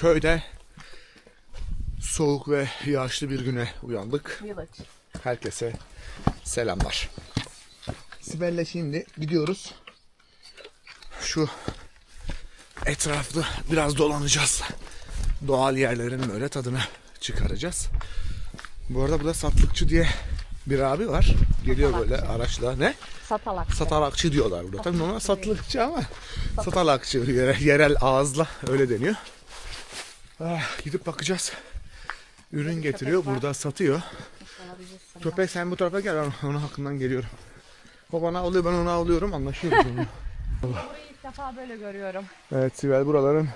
köyde soğuk ve yağışlı bir güne uyandık. Herkese selamlar. Sibel'le şimdi gidiyoruz. Şu etrafta biraz dolanacağız. Doğal yerlerin böyle tadını çıkaracağız. Bu arada burada satlıkçı diye bir abi var. Geliyor böyle araçla. Ne? Satalak. Satalakçı diyorlar burada. Tabii normal satlıkçı ama satalakçı yere- yerel ağızla öyle deniyor. Ah, gidip bakacağız. Ürün getiriyor. Burada satıyor. Köpek sen bu tarafa gel. Ben onun hakkından geliyorum. O bana alıyor ben ona alıyorum. Anlaşıyoruz onunla. Burayı ilk defa böyle görüyorum. Evet Sibel buraların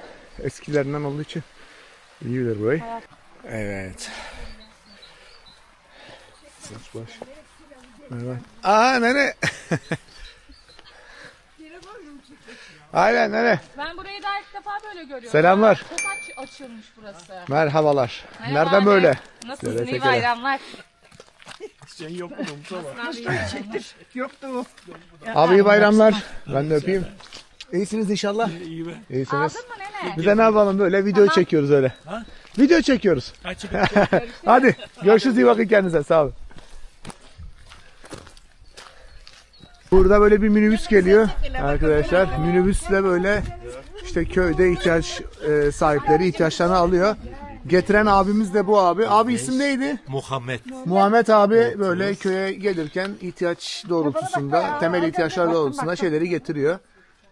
eskilerinden olduğu için iyi bilir burayı. Evet. Saç baş. Evet. Aa nene. Aynen nene. Ben burayı daha ilk defa böyle görüyorum. Selamlar. Çok aç, açılmış burası. Merhabalar. Merhaba Nereden abi. böyle? Nasılsın? İyi bayramlar. Abi iyi bayramlar. Ben de öpeyim. İyisiniz inşallah. İyi be. İyisiniz. Aldın mı nene? Biz de ne yapalım böyle video çekiyoruz öyle. Video çekiyoruz. Açık. Hadi görüşürüz iyi bakın kendinize sağ olun. Burada böyle bir minibüs geliyor arkadaşlar. Minibüsle böyle işte köyde ihtiyaç e, sahipleri ihtiyaçlarını alıyor. Getiren abimiz de bu abi. Abi isim neydi? Muhammed. Muhammed abi böyle köye gelirken ihtiyaç doğrultusunda, temel ihtiyaçlar doğrultusunda şeyleri getiriyor.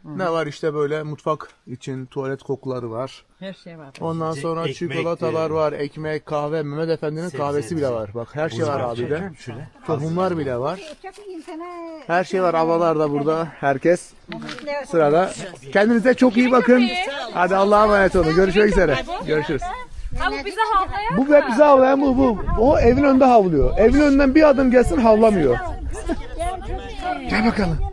Ne var işte böyle mutfak için tuvalet kokuları var. Her şey var. Ondan sonra Ekmek, çikolatalar e, var, ekmek, kahve, Mehmet Efendi'nin kahvesi bile var. Bak her şey var abi de. Şöyle. Tohumlar bile var. Her şey var. Havalar da burada. Herkes sırada. Kendinize çok iyi bakın. Hadi Allah'a emanet olun. Görüşmek üzere. Görüşürüz. Ha bu bize havlayan Bu hep bize havlayan bu. bu. O evin önünde havlıyor. Evin önünden bir adım gelsin havlamıyor. Gel bakalım.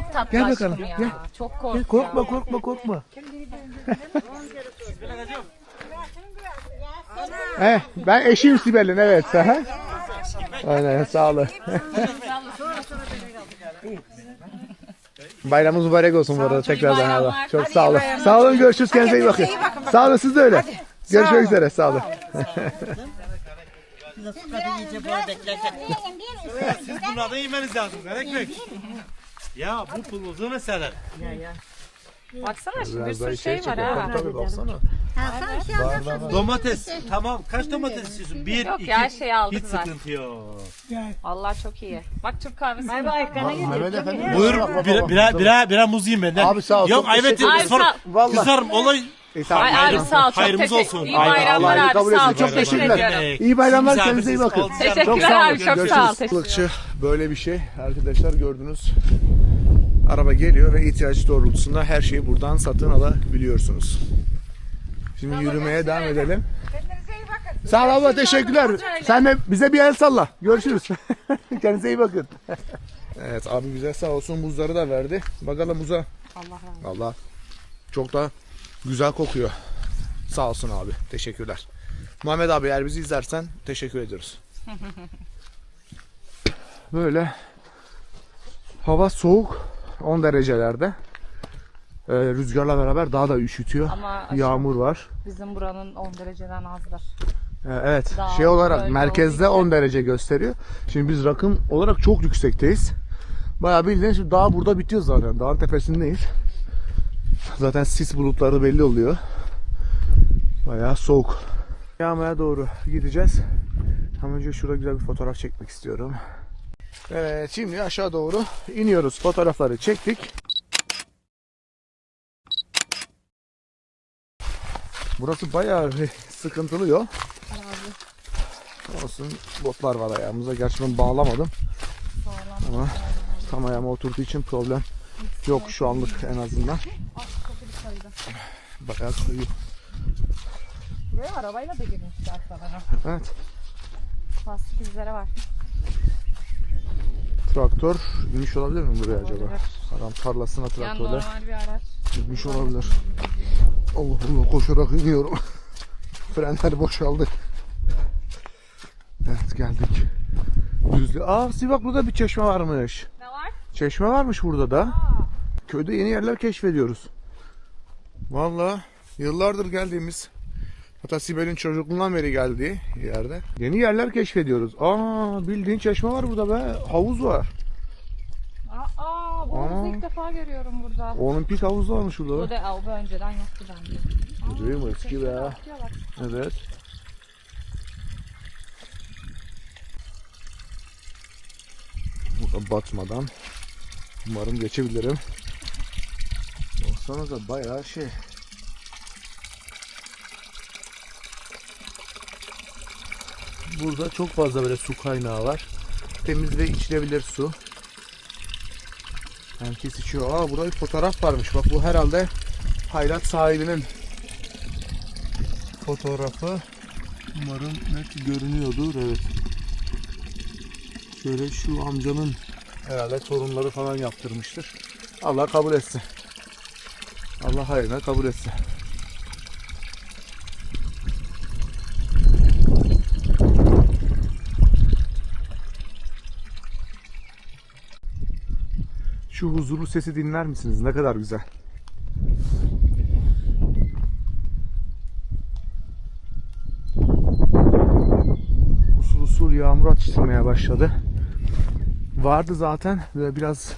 Çok tatlı Gel bakalım, ya. gel. Çok Gel, korkuyor. korkma korkma korkma. He, ben eşiyim Sibel'in evet. Aha. Aynen sağ olun. Bayramınız mübarek olsun bu arada tekrardan. Allah. Çok sağ olun. Sağ olun görüşürüz kendinize iyi bakın. Sağ olun siz de öyle. Görüşmek üzere sağ olun. Siz bunlardan yemeniz lazım. Merak Bey. Ya bu pul uzun eserler. Baksana şimdi bir sürü şey var ha. Tabii baksana. Domates. Tamam. Kaç domates istiyorsun? Bir, Yok iki. ya, şeyi aldık Hiç zaten. sıkıntı yok. Allah çok iyi. Bak Türk kahvesi. Bay bay kana gidin. Mehmet Efendi. Buyur. Bira, bira, bira, bira muz yiyeyim benden. Abi sağ ol, Yok çok ayvet Ay, sağ- Vallahi. kızarım olay. İyi, tamam. Ay abi sağ ol. Çok Hayrımız teşekkür olsun. İyi Ay, bayramlar abi kabul sağ ol. Çok Çok teşekkür teşekkürler. İyi bayramlar kendinize iyi bakın. Teşekkürler abi çok sağ ol. Teşekkür Balıkçı böyle bir şey arkadaşlar gördünüz. Araba geliyor ve ihtiyaç doğrultusunda her şeyi buradan satın alabiliyorsunuz. Şimdi yürümeye devam edelim. Sağ ol abla teşekkürler. Sen de bize bir el salla. Görüşürüz. Kendinize iyi bakın. evet abi bize sağ olsun buzları da verdi. Bakalım buza. Allah Allah. Çok da güzel kokuyor. Sağ olsun abi. Teşekkürler. Muhammed abi eğer bizi izlersen teşekkür ediyoruz. Böyle hava soğuk 10 derecelerde. Ee, rüzgarla beraber daha da üşütüyor. Ama Yağmur var. Bizim buranın 10 dereceden azdır. Ee, evet. Dağ, şey olarak merkezde olduğu 10 derece gösteriyor. Şimdi biz rakım olarak çok yüksekteyiz. Bayağı bildiğin şimdi dağ burada bitiyor zaten. Dağın tepesindeyiz. Zaten sis bulutları belli oluyor. Bayağı soğuk. Yağmaya doğru gideceğiz. Ama önce şurada güzel bir fotoğraf çekmek istiyorum. Evet şimdi aşağı doğru iniyoruz. Fotoğrafları çektik. Burası bayağı bir sıkıntılı yol. Olsun botlar var ayağımıza. Gerçi ben bağlamadım. Ama tam ayağıma oturduğu için problem yok şu anlık en azından. Bayağı kayıyor. Buraya arabayla da girmişler sanırım. Evet. Lastik izleri var. Traktör inmiş olabilir mi buraya acaba? Olabilir. Adam tarlasına Yani traktörle normal bir araç. gitmiş olabilir. Allah Allah koşarak iniyorum. Frenler boşaldı. Evet geldik. Düzlü. Aa Sivak burada bir çeşme varmış. Ne var? Çeşme varmış burada da. Köyde yeni yerler keşfediyoruz. Vallahi yıllardır geldiğimiz Hatta Sibel'in çocukluğundan beri geldiği yerde. Yeni yerler keşfediyoruz. Aa bildiğin çeşme var burada be. Havuz var. Aa, bu havuzu ilk defa görüyorum burada. Olimpik havuz varmış burada. Bu da bu önceden yoktu bence. Aa, Değil mi? Eski be. Evet. Burada batmadan umarım geçebilirim. Baksanıza bayağı şey. Burada çok fazla böyle su kaynağı var. Temiz ve içilebilir su. Herkes içiyor. Aa burada bir fotoğraf varmış. Bak bu herhalde Hayrat sahibinin fotoğrafı. Umarım net görünüyordur. Evet. Şöyle şu amcanın herhalde torunları falan yaptırmıştır. Allah kabul etsin. Allah hayrına kabul etsin. Şu huzurlu sesi dinler misiniz? Ne kadar güzel. usul usul yağmur atıştırmaya başladı. Vardı zaten biraz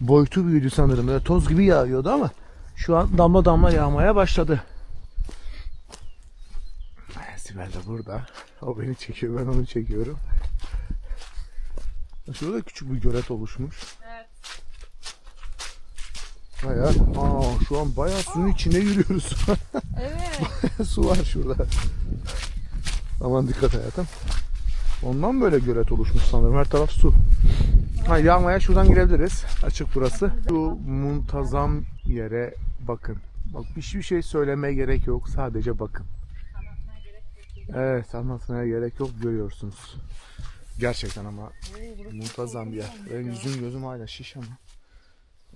boyutu büyüdü sanırım. Böyle toz gibi yağıyordu ama şu an damla damla yağmaya başladı. Sibel de burada. O beni çekiyor ben onu çekiyorum. Şurada küçük bir gölet oluşmuş. Bayağı, aa şu an bayağı suyun içine yürüyoruz. Evet. Su var şurada. Aman dikkat hayatım. Ondan böyle gölet oluşmuş sanırım. Her taraf su. Ha, yağmaya şuradan girebiliriz. Açık burası. Şu muntazam yere bakın. Bak hiçbir şey söylemeye gerek yok. Sadece bakın. Evet anlatmaya gerek yok. Görüyorsunuz. Gerçekten ama muntazam bir yer. Benim yüzüm gözüm hala şiş ama.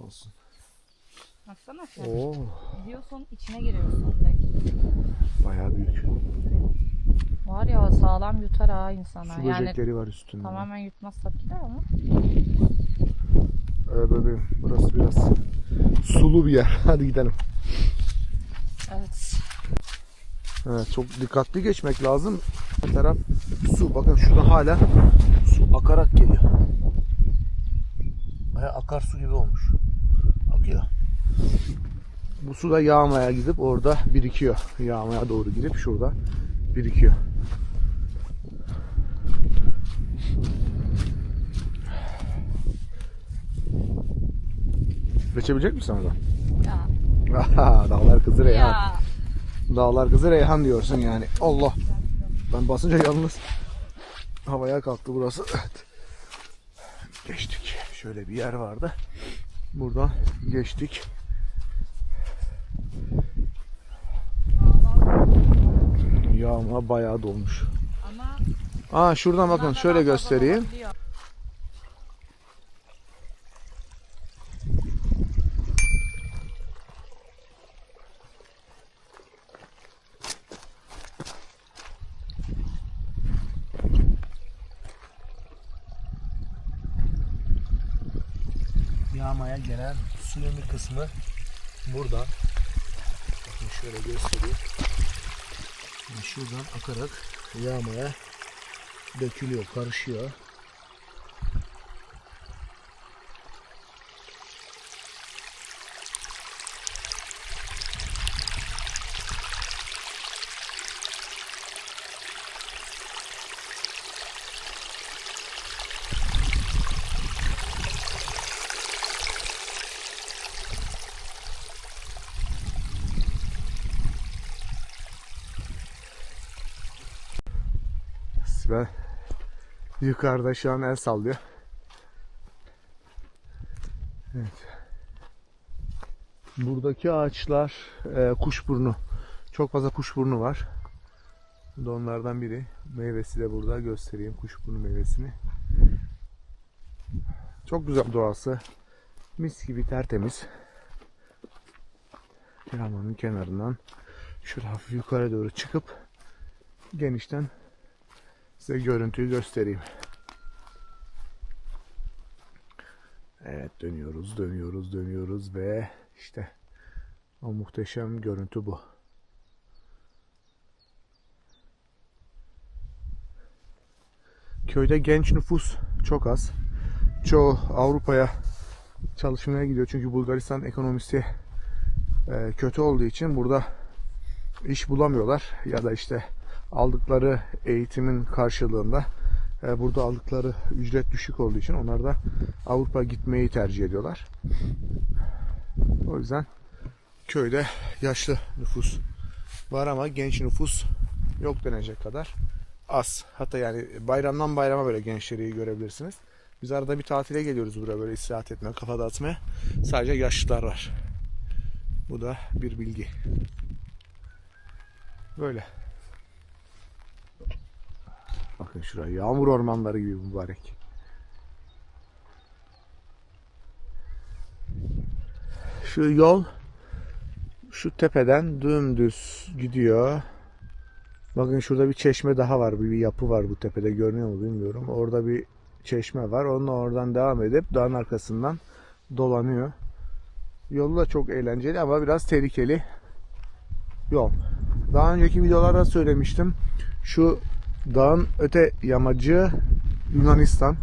Olsun. Baksana sen. Oo, Gidiyorsun içine giriyorsun direkt. bayağı büyük. Var ya sağlam yutar ha insana. Su yani böcekleri var üstünde. tamamen yutmaz tabii ki de ama. Evet bebeğim burası biraz sulu bir yer. Hadi gidelim. Evet. Evet çok dikkatli geçmek lazım. Her taraf su. Bakın şurada hala su akarak geliyor. Baya akarsu gibi olmuş. Bu su da yağmaya gidip orada birikiyor. Yağmaya doğru gidip şurada birikiyor. Geçebilecek misin oradan? Ya. Dağlar kızı Reyhan. Ya. Dağlar kızı Reyhan diyorsun yani. Allah. Ben basınca yalnız havaya kalktı burası. Evet. Geçtik. Şöyle bir yer vardı. Buradan geçtik. Yağma bayağı dolmuş. Ama Aa şuradan bakın şöyle göstereyim. Yağmaya gelen suyun bir kısmı burada. Bakın şöyle göstereyim. Şuradan akarak yağmaya dökülüyor, karışıyor. Sibel yukarıda şu an el sallıyor. Evet. Buradaki ağaçlar e, kuşburnu. Çok fazla kuşburnu var. Bu da onlardan biri. Meyvesi de burada göstereyim kuşburnu meyvesini. Çok güzel doğası. Mis gibi tertemiz. Yağmanın kenarından şöyle hafif yukarı doğru çıkıp genişten Size görüntüyü göstereyim. Evet dönüyoruz, dönüyoruz, dönüyoruz ve işte o muhteşem görüntü bu. Köyde genç nüfus çok az. Çoğu Avrupa'ya çalışmaya gidiyor. Çünkü Bulgaristan ekonomisi e, kötü olduğu için burada iş bulamıyorlar. Ya da işte aldıkları eğitimin karşılığında e, burada aldıkları ücret düşük olduğu için onlar da Avrupa gitmeyi tercih ediyorlar. O yüzden köyde yaşlı nüfus var ama genç nüfus yok denecek kadar az. Hatta yani bayramdan bayrama böyle gençleri görebilirsiniz. Biz arada bir tatile geliyoruz buraya böyle istirahat etmeye, kafa dağıtmaya. Sadece yaşlılar var. Bu da bir bilgi. Böyle. Bakın şuraya yağmur ormanları gibi mübarek. Şu yol şu tepeden dümdüz gidiyor. Bakın şurada bir çeşme daha var. Bir, bir yapı var bu tepede. Görünüyor mu bilmiyorum. Orada bir çeşme var. Onunla oradan devam edip dağın arkasından dolanıyor. Yolu da çok eğlenceli ama biraz tehlikeli yol. Daha önceki videolarda söylemiştim. Şu dağın öte yamacı Yunanistan.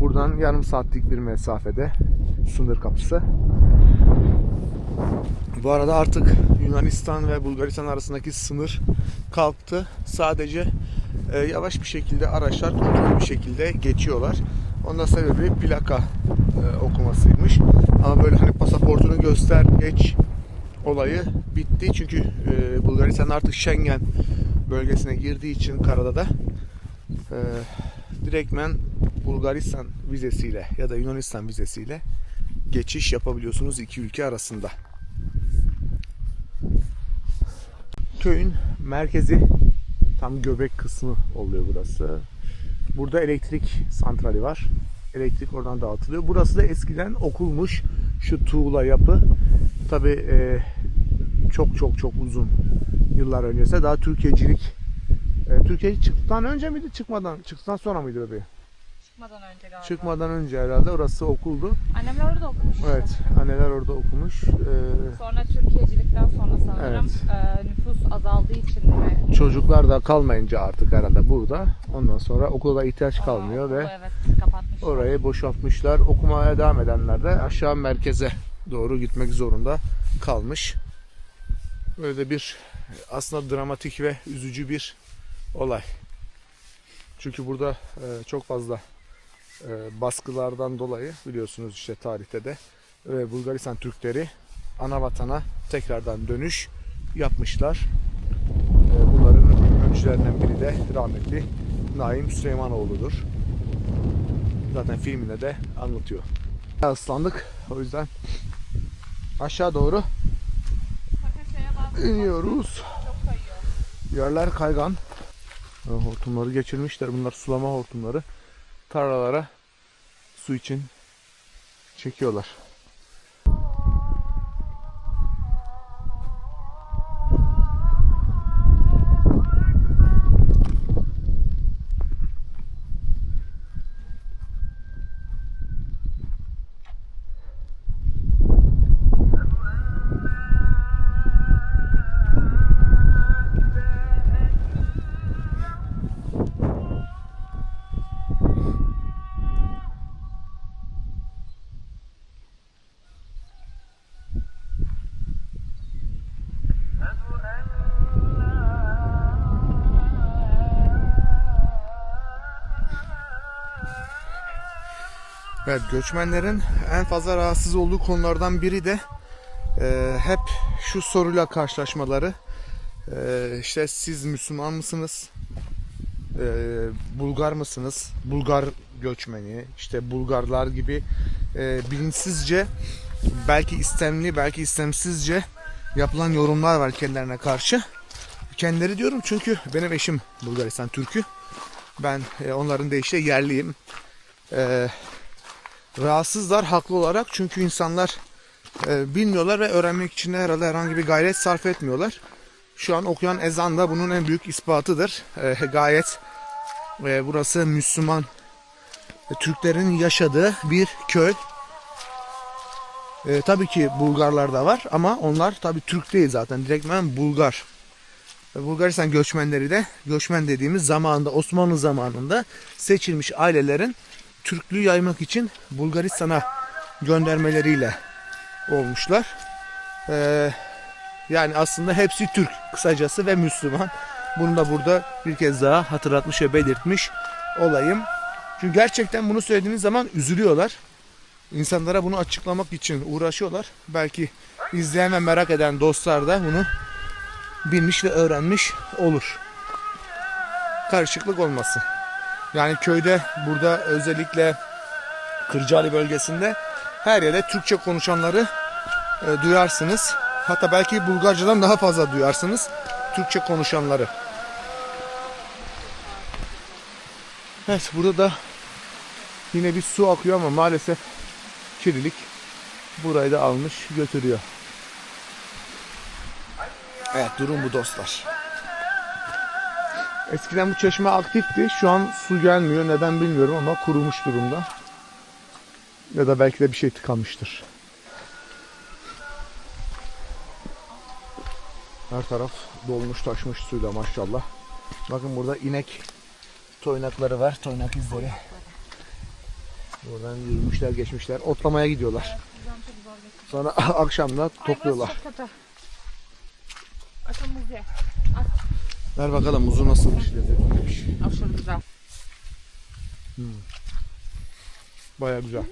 Buradan yarım saatlik bir mesafede sınır kapısı. Bu arada artık Yunanistan ve Bulgaristan arasındaki sınır kalktı. Sadece e, yavaş bir şekilde araçlar kontrollü bir şekilde geçiyorlar. Onun sebebi plaka e, okumasıymış. Ama böyle hani pasaportunu göster geç olayı bitti. Çünkü e, Bulgaristan artık Schengen bölgesine girdiği için karada da e, direktmen Bulgaristan vizesiyle ya da Yunanistan vizesiyle geçiş yapabiliyorsunuz iki ülke arasında. Köyün merkezi tam göbek kısmı oluyor burası. Burada elektrik santrali var. Elektrik oradan dağıtılıyor. Burası da eskiden okulmuş. Şu tuğla yapı. Tabi çok çok çok uzun yıllar öncesi daha Türkiye'cilik e, Türkiye çıktıktan önce miydi çıkmadan çıktıktan sonra mıydı bebeğim? Çıkmadan önce galiba. Çıkmadan önce herhalde orası okuldu. Annemler orada okumuş. işte. Evet anneler orada okumuş. Ee, Sonra Türkiye'cilikten sonra sanırım e, nüfus azaldığı için mi? çocuklar da kalmayınca artık herhalde burada. Ondan sonra okula ihtiyaç kalmıyor Okulu, ve evet kapatmışlar. orayı boşaltmışlar. Okumaya devam edenler de aşağı merkeze doğru gitmek zorunda kalmış. Böyle bir aslında dramatik ve üzücü bir olay. Çünkü burada e, çok fazla e, baskılardan dolayı biliyorsunuz işte tarihte de e, Bulgaristan Türkleri ana vatana tekrardan dönüş yapmışlar. E, bunların öncülerinden biri de rahmetli Naim Süleymanoğlu'dur. Zaten filminde de anlatıyor. Islandık. O yüzden aşağı doğru. İniyoruz. Yerler kaygan. Hortumları geçirmişler. Bunlar sulama hortumları. Tarlalara su için çekiyorlar. Evet göçmenlerin en fazla rahatsız olduğu konulardan biri de e, hep şu soruyla karşılaşmaları. E, işte siz Müslüman mısınız? E, Bulgar mısınız? Bulgar göçmeni, işte Bulgarlar gibi e, bilinçsizce belki istemli belki istemsizce yapılan yorumlar var kendilerine karşı. Kendileri diyorum çünkü benim eşim Bulgaristan Türk'ü. Ben e, onların deyişle yerliyim. E, rahatsızlar haklı olarak çünkü insanlar e, bilmiyorlar ve öğrenmek için de herhalde herhangi bir gayret sarf etmiyorlar. Şu an okuyan ezan da bunun en büyük ispatıdır. E, gayet e, burası Müslüman e, Türklerin yaşadığı bir köy. E, tabii ki Bulgarlar da var ama onlar tabii Türk değil zaten. Direktmen Bulgar. Ve Bulgaristan göçmenleri de göçmen dediğimiz zamanında Osmanlı zamanında seçilmiş ailelerin Türklüğü yaymak için Bulgaristan'a göndermeleriyle olmuşlar. Ee, yani aslında hepsi Türk kısacası ve Müslüman. Bunu da burada bir kez daha hatırlatmış ve belirtmiş olayım. Çünkü gerçekten bunu söylediğiniz zaman üzülüyorlar. İnsanlara bunu açıklamak için uğraşıyorlar. Belki izleyen ve merak eden dostlar da bunu bilmiş ve öğrenmiş olur. Karışıklık olmasın. Yani köyde burada özellikle Kırcaali bölgesinde her yerde Türkçe konuşanları e, duyarsınız. Hatta belki Bulgarcadan daha fazla duyarsınız Türkçe konuşanları. Evet burada da yine bir su akıyor ama maalesef kirlilik burayı da almış götürüyor. Evet durum bu dostlar. Eskiden bu çeşme aktifti. Şu an su gelmiyor. Neden bilmiyorum ama kurumuş durumda. Ya da belki de bir şey tıkanmıştır. Her taraf dolmuş taşmış suyla maşallah. Bakın burada inek toynakları var. Toynak izleri. Buradan yürümüşler geçmişler. Otlamaya gidiyorlar. Sonra akşamda topluyorlar. Ver bakalım muzu nasılmış lezzetliymiş. Aşırı güzel. Baya güzel.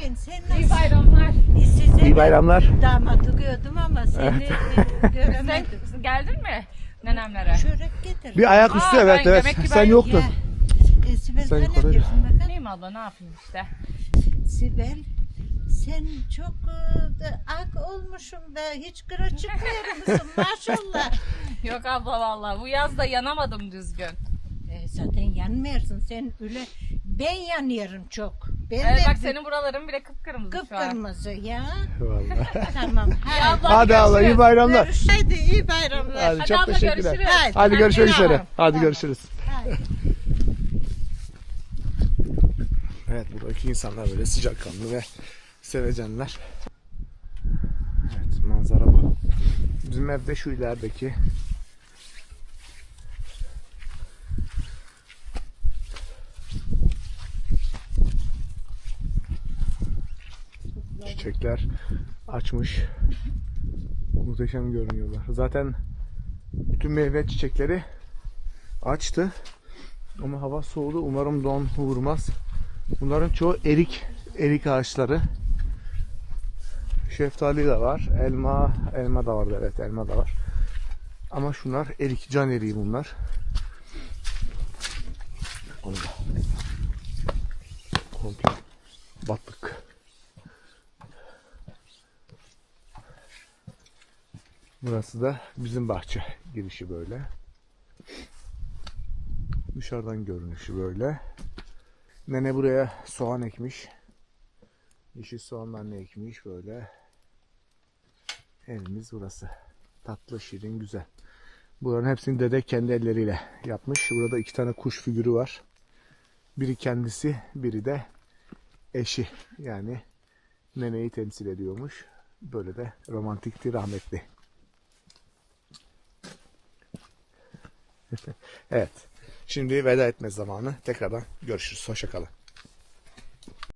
İyi nasıl? bayramlar. Size İyi bayramlar. Damatı gördüm ama seni e, göremedim. Sen geldin mi nenemlere? Çörek getir. Bir ayaküstü Aa, evet ben- evet. Sen ben- yoktun. Ya, e, Sibel Sen bakın? Neyim abla ne yapayım işte. Sibel sen çok e, da ak olmuşsun da hiç kıra çıkmıyor musun maşallah. Yok abla vallahi bu yaz da yanamadım düzgün. E, zaten yanmıyorsun sen öyle ben yanıyorum çok. Ben Evet, de bak senin buraların bile kıpkırmızı şu an. kıpkırmızı ya. Vallahi. tamam. Hadi. abla, Hadi abla iyi görüşürüz. bayramlar. Hadi iyi bayramlar. Hadi, Hadi çok abla, teşekkürler. görüşürüz. Hadi. Hadi görüşmek Hadi. üzere. Hadi Tamam. görüşürüz. Hadi. Evet buradaki insanlar böyle sıcakkanlı ve sevecenler. Evet manzara bu. Bizim evde şu ilerideki çiçekler açmış. Muhteşem görünüyorlar. Zaten bütün meyve çiçekleri açtı. Ama hava soğudu. Umarım don vurmaz. Bunların çoğu erik, erik ağaçları. Şeftali de var. Elma, elma da vardı. Evet, elma da var. Ama şunlar erik, can eriği bunlar. Allah. Komple battık. Burası da bizim bahçe girişi böyle. Dışarıdan görünüşü böyle. Nene buraya soğan ekmiş. Yeşil soğanlar ne ekmiş böyle. Evimiz burası. Tatlı, şirin, güzel. Buranın hepsini dede kendi elleriyle yapmış. Burada iki tane kuş figürü var. Biri kendisi, biri de eşi. Yani neneyi temsil ediyormuş. Böyle de romantikti, rahmetli. evet. Şimdi veda etme zamanı. Tekrardan görüşürüz. Hoşçakalın.